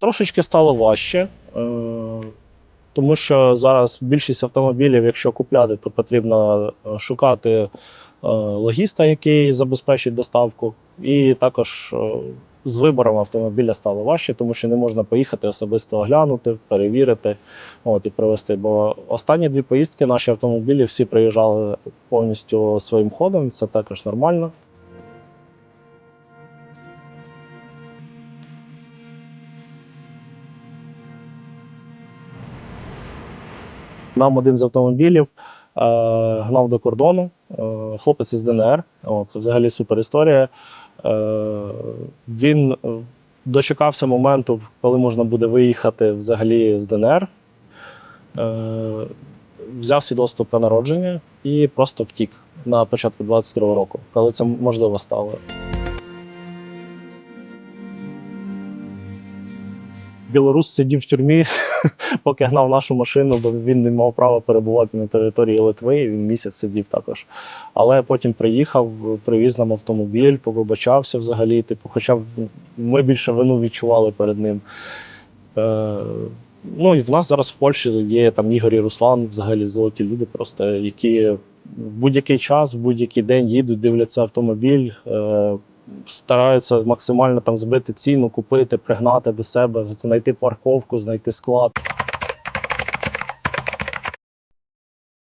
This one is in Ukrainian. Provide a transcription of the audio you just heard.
Трошечки стало важче, е, тому що зараз більшість автомобілів, якщо купляти, то потрібно е, шукати е, логіста, який забезпечить доставку. І також з вибором автомобіля стало важче, тому що не можна поїхати особисто оглянути, перевірити от, і привезти. Бо останні дві поїздки наші автомобілі всі приїжджали повністю своїм ходом, це також нормально. Нам один з автомобілів е, гнав до кордону. Е, хлопець із ДНР. О, це взагалі супер історія. Е, він дочекався моменту, коли можна буде виїхати взагалі з ДНР. Взяв свідоцтво про народження і просто втік на початку 22-го року, коли це можливо стало. Білорус сидів в тюрмі, поки гнав нашу машину, бо він не мав права перебувати на території Литви, він місяць сидів також. Але потім приїхав, привіз нам автомобіль, повибачався взагалі. Типу, хоча ми більше вину відчували перед ним. Е, ну і в нас зараз в Польщі є там Ігор і Руслан, взагалі золоті люди, просто які в будь-який час, в будь-який день їдуть, дивляться автомобіль. Е, Стараються максимально там збити ціну, купити, пригнати до себе, знайти парковку, знайти склад.